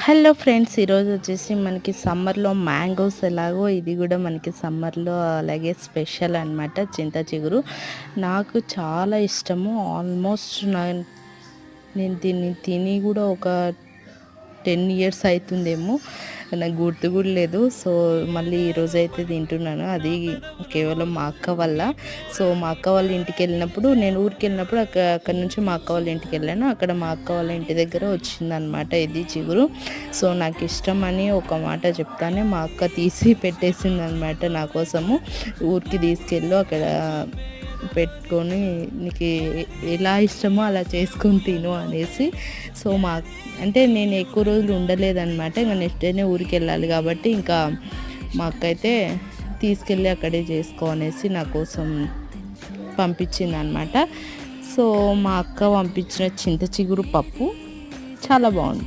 Hello friends ఈరోజు వచ్చేసి మనకి సమ్మర్లో మ్యాంగోస్ ఎలాగో ఇది కూడా మనకి సమ్మర్లో అలాగే స్పెషల్ అనమాట చింత చిగురు. నాకు చాలా ఇష్టము. ఆల్మోస్ట్ నా నేను దీన్ని తిని కూడా ఒక టెన్ ఇయర్స్ అవుతుందేమో నాకు గుర్తు కూడా లేదు. సో మళ్ళీ ఈరోజు అయితే తింటున్నాను. అది కేవలం మా అక్క వల్ల. సో మా అక్క వాళ్ళ ఇంటికి వెళ్ళినప్పుడు నేను ఊరికి వెళ్ళినప్పుడు అక్కడ అక్కడ నుంచి మా అక్క వాళ్ళ ఇంటికి వెళ్ళాను. అక్కడ మా అక్క వాళ్ళ ఇంటి దగ్గర వచ్చిందనమాట ఇది చిగురు. సో నాకు ఇష్టం అని ఒక మాట చెప్తానే మా అక్క తీసి పెట్టేసింది అనమాట నా కోసము. ఊరికి తీసుకెళ్ళు అక్కడ పెట్టుకొని నీకు ఎలా ఇష్టమో అలా చేసుకొని తిను అనేసి. సో మా అంటే నేను ఎక్కువ రోజులు ఉండలేదన్నమాట. ఇంకా నెక్స్ట్ డేనే ఊరికి వెళ్ళాలి కాబట్టి ఇంకా మా అక్క అయితే తీసుకెళ్ళి అక్కడే చేసుకో అనేసి నా కోసం పంపించింది అనమాట సో మా అక్క పంపించిన చింత చిగురు పప్పు చాలా బాగుంది.